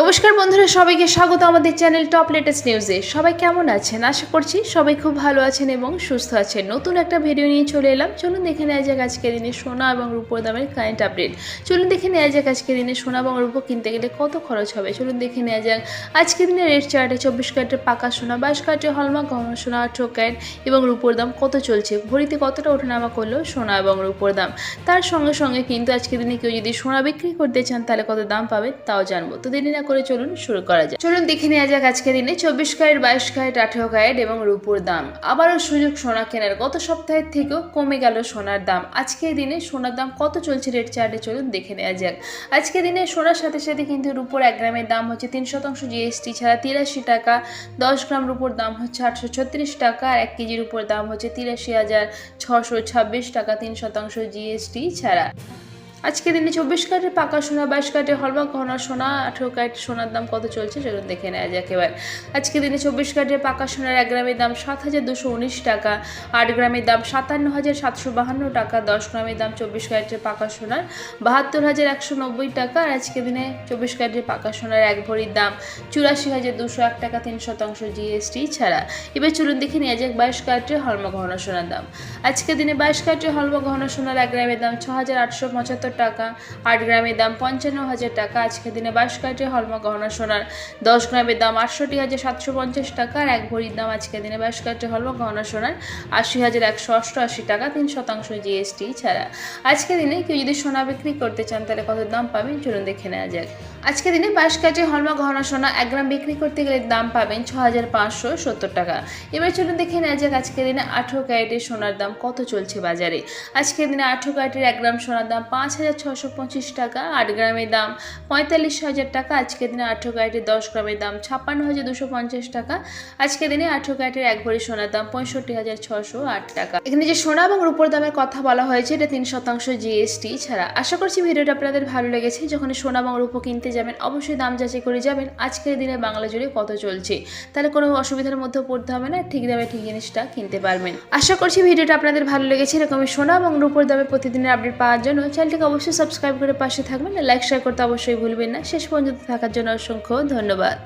নমস্কার বন্ধুরা, সবাইকে স্বাগত আমাদের চ্যানেল টপ লেটেস্ট নিউজে সবাই কেমন আছেন? আশা করছি সবাই খুব ভালো আছেন এবং সুস্থ আছেন। নতুন একটা ভিডিও নিয়ে চলে এলাম। চলুন দেখে নেওয়া যাক আজকের দিনে সোনা এবং রূপোর দামের কারেন্ট আপডেট চলুন দেখে নেওয়া যাক আজকের দিনে সোনা এবং রূপো কিনতে গেলে কত খরচ হবে। চলুন দেখে নেওয়া যাক আজকের দিনে রেট চার্টে চব্বিশ ক্যারেটের পাকা সোনা, বাইশ ক্যারেটের হলমার্ক গহনা সোনা, আঠেরো ক্যারেট এবং রূপোর দাম কত চলছে? ভরিতে কতটা ওঠানামা করল সোনা এবং রূপোর দাম? তার সঙ্গে সঙ্গে কিন্তু আজকের দিনে কেউ যদি সোনা বিক্রি করতে চান তাহলে কত দাম পাবে তাও জানব। তো দেরি না করে চলুন শুরু করা যাক। চলুন দেখে নেওয়া যাক আজকের দিনে চব্বিশ ক্যারেট, বাইশ ক্যারেট, আঠেরো ক্যারেট এবং রূপোর দাম। আবারও সুযোগ সোনা কেনার গত সপ্তাহের থেকেও কমে গেল সোনার দাম। আজকের দিনে সোনার দাম কত চলছে রেট চার্টে চলুন দেখে নেওয়া যাক। আজকের দিনে সোনার সাথে সাথে কিন্তু রূপোর এক গ্রামের দাম হচ্ছে তিন শতাংশ জিএসটি ছাড়া তিরাশি টাকা, দশ গ্রাম রূপোর দাম হচ্ছে আটশো ছত্রিশ টাকা আর এক কেজির উপর দাম হচ্ছে তিরাশি হাজার ছশো ছাব্বিশ টাকা তিন শতাংশ জিএসটি ছাড়া। আজকে দিনে চব্বিশ ক্যারেটের পাকা সোনা, বাইশ ক্যারেটের হলমার্ক ঘন সোনা, আঠেরো ক্যারেট সোনার দাম কত চলছে সেগুলো দেখে নেওয়া যাক এবার। আজকে দিনে চব্বিশ ক্যারেটের পাকা সোনার এক গ্রামের দাম সাত হাজার দুশো উনিশ টাকা, আট গ্রামের দাম সাতান্ন হাজার সাতশো বাহান্ন টাকা, দশ গ্রামের দাম চব্বিশ ক্যারেটের পাকা সোনার বাহাত্তর হাজার একশো নব্বই টাকা, আর আজকে দিনে চব্বিশ ক্যারেটের পাকা সোনার এক ভরির দাম চুরাশি হাজার দুশো এক টাকা, তিন শতাংশ জিএসটি ছাড়া। এবার চলুন দেখে নেওয়া যাক বাইশ ক্যারেটের হলমা গহনা সোনার দাম। আজকে দিনে বাইশ ক্যারেটের হলমা গহনা সোনার এক গ্রামের দাম ছ হাজার আটশো পঁচাত্তর টাকা। আট গ্রামের দাম পঞ্চান্ন হাজার টাকা। আজকের দিনে বাইশ ক্যারেটের হলমা গহনা সোনার। দশ গ্রামের দাম আটষট্টি হাজার সাতশো পঞ্চাশ টাকা। আর এক ভরির দাম আজকের দিনে বাইশ ক্যারেটের হলমা গহনা সোনার আশি হাজার একশো অষ্টআশি টাকা, তিন শতাংশ জিএসটি ছাড়া। আজকের দিনে কেউ যদি সোনা বিক্রি করতে চান, তাহলে কত দাম পাবেন চলুন দেখে নেওয়া যাক। আজকের দিনে বাইশ ক্যারেটের হলমা গহনা সোনা এক গ্রাম বিক্রি করতে গেলে দাম পাবেন ছ হাজার পাঁচশো সত্তর টাকা। এবার চলুন দেখে নেওয়া যাক আজকের দিনে আঠেরো ক্যারেটের সোনার দাম কত চলছে বাজারে। আজকের দিনে আঠেরো ক্যারেটের এক গ্রাম সোনার দাম পাঁচ হাজার হাজার ছশো পঁচিশ টাকা, আট গ্রামের দাম পঁয়তাল্লিশ হাজার টাকা। আজকের দিনে আঠেরো ক্যারেটের দশ গ্রামের দাম ছাপ্পান্ন হাজার দুশো পঞ্চাশ টাকা। আজকের দিনে আঠেরো ক্যারেটের এক ভরি সোনার দাম পঁয়ষট্টি হাজার ছশো আট টাকা। এখানে যে সোনা এবং রূপোর দামের কথা বলা হয়েছে, এটা তিন শতাংশ জিএসটি ছাড়া। আশা করছি ভিডিওটা আপনাদের ভালো লেগেছে। যখন সোনা এবং রূপো কিনতে যাবেন, অবশ্যই দাম যাচাই করে যাবেন। আজকের দিনে বাংলা জুড়ে কত চলছে? তাহলে কোনো অসুবিধার মধ্যে পড়তে হবে না, ঠিক দামে ঠিক জিনিসটা কিনতে পারবেন। আশা করছি ভিডিওটা আপনাদের ভালো লেগেছে। এরকমই সোনা এবং রূপোর দামে প্রতিদিনের আপডেট পাওয়ার জন্য চ্যানেলটিকে অবশ্যই সাবস্ক্রাইব করে পাশে থাকবেন লাইক, শেয়ার করতে অবশ্যই ভুলবেন না। শেষ পর্যন্ত থাকার জন্য অসংখ্য ধন্যবাদ।